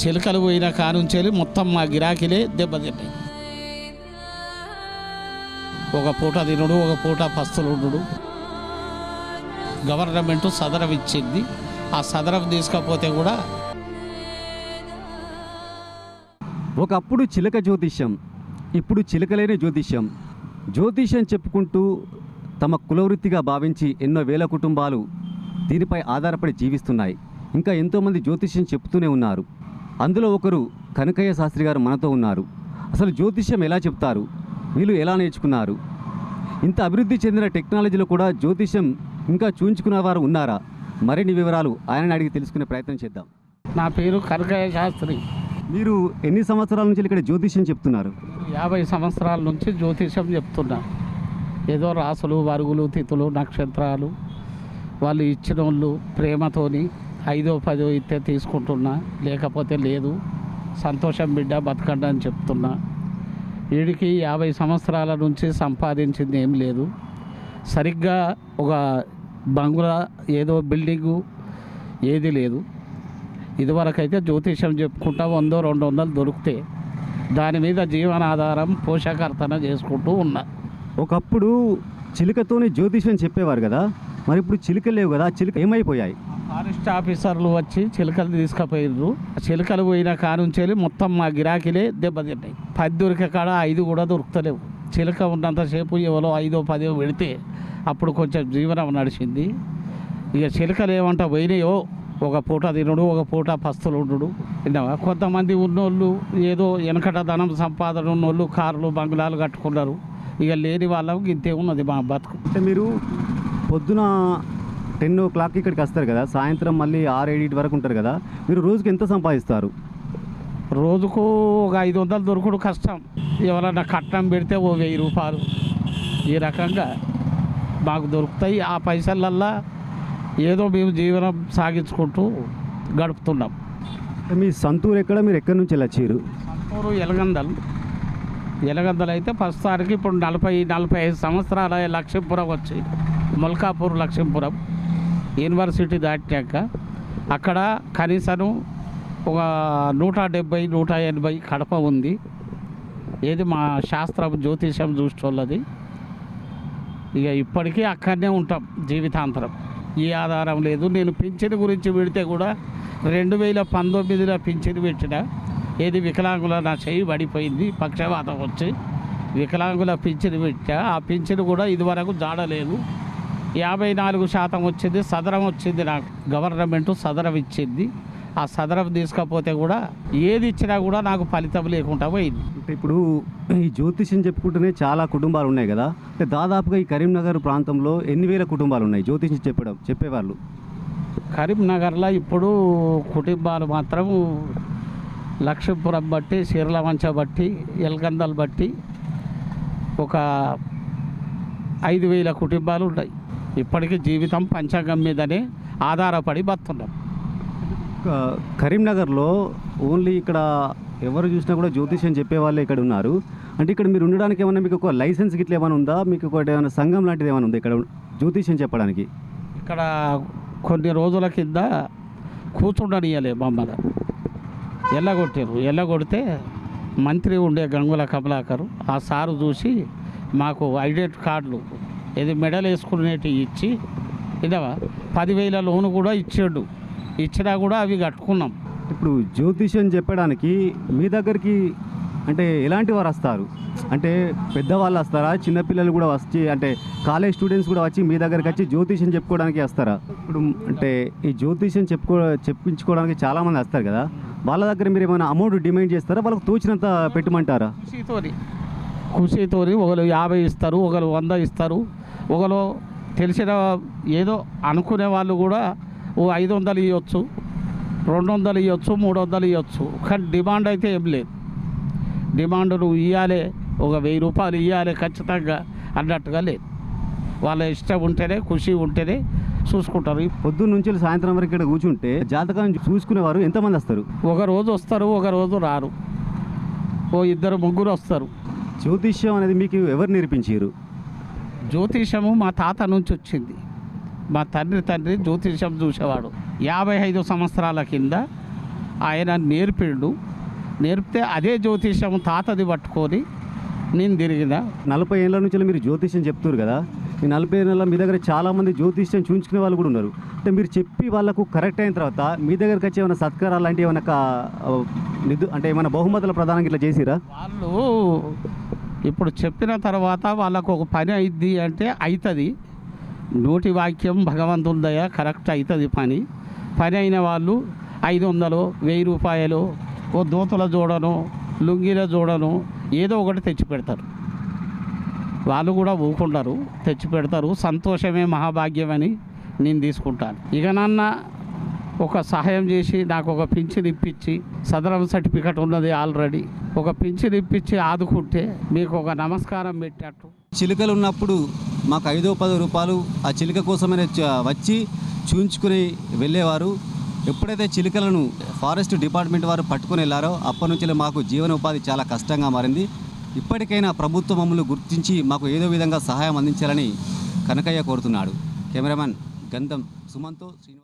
చిలకలు పోయిన కానుంచేది మొత్తం మా గిరాకీలే దెబ్బతిన్నాయి. ఒక పూట తినుడు ఒక పూట పస్తులు ఉండు గవర్నమెంట్ సదరం ఇచ్చింది. ఆ సదరం తీసుకపోతే కూడా ఒకప్పుడు చిలక జ్యోతిష్యం ఇప్పుడు చిలకలేని జ్యోతిష్యం. జ్యోతిష్యం చెప్పుకుంటూ తమ కులవృత్తిగా భావించి ఎన్నో వేల కుటుంబాలు దీనిపై ఆధారపడి జీవిస్తున్నాయి. ఇంకా ఎంతోమంది జ్యోతిష్యం చెప్తూనే ఉన్నారు. అందులో ఒకరు కనకయ్య శాస్త్రి గారు మనతో ఉన్నారు. అసలు జ్యోతిష్యం ఎలా చెప్తారు? వీళ్ళు ఎలా నేర్చుకున్నారు? ఇంత అభివృద్ధి చెందిన టెక్నాలజీలో కూడా జ్యోతిష్యం ఇంకా చూయించుకున్న వారు ఉన్నారా? మరిన్ని వివరాలు ఆయనని అడిగి తెలుసుకునే ప్రయత్నం చేద్దాం. నా పేరు కనకయ్య శాస్త్రి. మీరు ఎన్ని సంవత్సరాల నుంచి ఇక్కడ జ్యోతిష్యం చెప్తున్నారు? యాభై సంవత్సరాల నుంచి జ్యోతిషం చెప్తున్నా. ఏదో రాసులు వరుగులు తిథులు నక్షత్రాలు. వాళ్ళు ఇచ్చిన వాళ్ళు ప్రేమతోని ఐదో పదో ఇస్తే తీసుకుంటున్నా. లేకపోతే లేదు. సంతోషం బిడ్డ బతకండి అని చెప్తున్నా. వీడికి యాభై సంవత్సరాల నుంచి సంపాదించింది ఏం లేదు. సరిగ్గా ఒక బంగుళా ఏదో బిల్డింగు ఏది లేదు. ఇదివరకైతే జ్యోతిషం చెప్పుకుంటా వందో రెండు వందలు దొరికితే దాని మీద జీవనాధారం పోషకర్తన చేసుకుంటూ ఉన్నా. ఒకప్పుడు చిలుకతోనే జ్యోతిష్యం చెప్పేవారు కదా. మరి ఇప్పుడు చిలుక లేవు కదా. చిలుక ఏమైపోయాయి? ఫారెస్ట్ ఆఫీసర్లు వచ్చి చిలుకలు తీసుకుపోయిర్రు. ఆ చిలుకలు పోయిన వెళ్ళి మొత్తం మా గిరాకీలే దెబ్బతింటాయి. పది దొరికే కాడ ఐదు కూడా దొరుకుతలేవు. చిలుక ఉన్నంతసేపు ఎవరో ఐదో పదో పెడితే అప్పుడు కొంచెం జీవనం నడిచింది. ఇక చిలుకలు ఏమంటా పోయినాయో ఒక పూట తినుడు ఒక పూట పస్తులు ఉండడు. విన్నావా? కొంతమంది ఉన్నోళ్ళు ఏదో వెనకట ధనం సంపాదన ఉన్నోళ్ళు కార్లు బంగ్లాలు కట్టుకున్నారు. ఇక లేని వాళ్ళకి ఇంతే ఉన్నది మా బతుకు. అంటే మీరు పొద్దున టెన్ ఓ క్లాక్ ఇక్కడికి వస్తారు కదా సాయంత్రం మళ్ళీ ఆరు ఏడు వరకు ఉంటారు కదా మీరు రోజుకి ఎంత సంపాదిస్తారు? రోజుకు ఒక ఐదు వందలు దొరుకుడు కష్టం. ఎవరన్నా కట్నం పెడితే ఓ వెయ్యి రూపాయలు. ఈ రకంగా మాకు దొరుకుతాయి. ఆ పైసలల్లా ఏదో మేము జీవనం సాగించుకుంటూ గడుపుతున్నాం. మీ సంతూరు ఎక్కడ? మీరు ఎక్కడి నుంచి వచ్చారు సంతూరు ఎలగందలు. ఎలగందలు అయితే ప్రస్తుతానికి ఇప్పుడు నలభై నలభై ఐదు సంవత్సరాల లక్ష్మీపురం వచ్చి మొల్కాపూర్ లక్ష్మీపురం. యూనివర్సిటీ దాటాక అక్కడ కనీసం ఒక నూట డెబ్బై నూట ఎనభై కడప ఉంది. ఏది మా శాస్త్రం జ్యోతిషం చూసేవాళ్ళది ఇక ఇప్పటికీ అక్కడనే ఉంటాం జీవితాంతరం. ఏ ఆధారం లేదు. నేను పింఛన్ గురించి పెడితే కూడా రెండు వేల పంతొమ్మిదిలో పింఛన్ పెట్టిన ఏది వికలాంగుల నా చేయి పడిపోయింది పక్షవాతం వచ్చి వికలాంగుల పింఛన్ పెట్టా. ఆ పింఛన్ కూడా ఇదివరకు జాడలేదు. యాభై నాలుగు శాతం వచ్చింది సదరం వచ్చింది నాకు. గవర్నమెంట్ సదరం ఇచ్చింది. ఆ సదరం తీసుకపోతే కూడా ఏది ఇచ్చినా కూడా నాకు ఫలితం లేకుండా పోయింది. అంటే ఇప్పుడు ఈ జ్యోతిష్యం చెప్పుకుంటూనే చాలా కుటుంబాలు ఉన్నాయి కదా. అంటే దాదాపుగా ఈ కరీంనగర్ ప్రాంతంలో ఎన్ని వేల కుటుంబాలు ఉన్నాయి? జ్యోతిష్యం చెప్పడం చెప్పేవాళ్ళు. కరీంనగర్లో ఇప్పుడు కుటుంబాలు మాత్రం లక్ష్మీపురం బట్టి శీర్లవంచ బట్టి ఎల్గందలు బట్టి ఒక ఐదు వేల కుటుంబాలు ఉన్నాయి. ఇప్పటికీ జీవితం పంచాంగం మీదనే ఆధారపడి బతున్నాం కరీంనగర్లో ఓన్లీ ఇక్కడ ఎవరు చూసినా కూడా జ్యోతిష్యం చెప్పే వాళ్ళే ఇక్కడ ఉన్నారు. అంటే ఇక్కడ మీరు ఉండడానికి ఏమైనా మీకు ఒక లైసెన్స్ గిట్ల ఏమైనా ఉందా? మీకు ఒకటి ఏమైనా సంఘం లాంటిది ఏమైనా ఉందా ఇక్కడ జ్యోతిష్యం చెప్పడానికి? ఇక్కడ కొన్ని రోజుల కింద కూర్చుండనియలే మమ్మల్ని. ఎల్లగొట్టారు ఎల్లగొడితే మంత్రి ఉండే గంగుల కమలాకరు ఆ సారు చూసి మాకు ఐడెంటి కార్డులు ఇది మెడల్ వేసుకునేటి ఇచ్చి ఇదవా పదివేల లోను కూడా ఇచ్చాడు. ఇచ్చినా కూడా అవి కట్టుకున్నాం. ఇప్పుడు జ్యోతిష్యం చెప్పడానికి మీ దగ్గరికి అంటే ఎలాంటి వారు వస్తారు? అంటే పెద్దవాళ్ళు వస్తారా? చిన్నపిల్లలు కూడా వచ్చి అంటే కాలేజ్ స్టూడెంట్స్ కూడా వచ్చి మీ దగ్గరికి వచ్చి జ్యోతిష్యం చెప్పుకోవడానికి వస్తారా? ఇప్పుడు అంటే ఈ జ్యోతిష్యం చెప్పుకో చెప్పించుకోవడానికి చాలామంది వస్తారు కదా. వాళ్ళ దగ్గర మీరు ఏమైనా అమౌంట్ డిమాండ్ చేస్తారా? వాళ్ళకి తోచినంత పెట్టమంటారా? ఖుషీతోని. ఖుషీతోని ఒకరు యాభై ఇస్తారు ఒకరు వంద ఇస్తారు. ఒకరు తెలిసిన ఏదో అనుకునే వాళ్ళు కూడా ఓ ఐదు వందలు ఇవ్వచ్చు రెండు వందలు ఇవ్వచ్చు మూడు వందలు ఇవ్వచ్చు కానీ డిమాండ్ అయితే ఏం లేదు. డిమాండ్ నువ్వు ఇవ్వాలి ఒక వెయ్యి రూపాయలు ఇవ్వాలి ఖచ్చితంగా అన్నట్టుగా లేదు. వాళ్ళ ఇష్టం ఉంటేనే ఖుషి ఉంటేనే చూసుకుంటారు. పొద్దున్న నుంచి సాయంత్రం వరకు ఇక్కడ కూర్చుంటే జాతకం చూసుకునేవారు ఎంతమంది వస్తారు? ఒక రోజు వస్తారు ఒక రోజు రారు. ఓ ఇద్దరు ముగ్గురు వస్తారు. జ్యోతిష్యం అనేది మీకు ఎవరు నేర్పించారు? జ్యోతిషము మా తాత నుంచి వచ్చింది. మా తండ్రి తండ్రి జ్యోతిషం చూసేవాడు. యాభై ఐదు సంవత్సరాల కింద ఆయన నేర్పిండు. నేర్పితే అదే జ్యోతిషం తాతది పట్టుకొని నేను తిరిగిన. నలభై ఏళ్ళ నుంచి మీరు జ్యోతిష్యం చెప్తున్నారు కదా. ఈ నలభై ఏళ్ళ మీ దగ్గర చాలామంది జ్యోతిష్యం చూయించుకునే వాళ్ళు కూడా ఉన్నారు. అంటే మీరు చెప్పి వాళ్ళకు కరెక్ట్ అయిన తర్వాత మీ దగ్గరకు వచ్చి ఏమైనా సత్కారాలు లాంటివి ఏమైనా నిధు అంటే ఏమైనా బహుమతుల ప్రదానం ఇట్లా చేసిరా? వాళ్ళు ఇప్పుడు చెప్పిన తర్వాత వాళ్ళకు ఒక పని అయిద్ది అంటే అవుతుంది నోటి వాక్యం భగవంతుని దయ కరెక్ట్ అవుతుంది పని. పని అయిన వాళ్ళు ఐదు వందలు వెయ్యి రూపాయలు ఓ దోతుల జోడను లుంగీల జోడను ఏదో ఒకటి తెచ్చి పెడతారు. వాళ్ళు కూడా ఊకుంటారు తెచ్చి పెడతారు. సంతోషమే మహాభాగ్యం అని నేను తీసుకుంటాను. ఇక నాన్న ఒక సహాయం చేసి నాకు ఒక పింఛన్ ఇప్పించి సదరం సర్టిఫికెట్ ఉన్నది ఆల్రెడీ. ఒక పింఛన్ ఇప్పించి ఆదుకుంటే మీకు ఒక నమస్కారం పెట్టేట్టు చిలుకలు ఉన్నప్పుడు మాకు ఐదో పది రూపాయలు ఆ చిలుక కోసమనే వచ్చి చూయించుకుని వెళ్ళేవారు. ఎప్పుడైతే చిలుకలను ఫారెస్ట్ డిపార్ట్మెంట్ వారు పట్టుకుని వెళ్ళారో అప్పటి నుంచి మాకు జీవనోపాధి చాలా కష్టంగా మారింది. ఇప్పటికైనా ప్రభుత్వం మమ్మల్ని గుర్తించి మాకు ఏదో విధంగా సహాయం అందించాలని కనకయ్య కోరుతున్నాడు. కెమెరామెన్ గంధం సుమంతో శ్రీనివాస్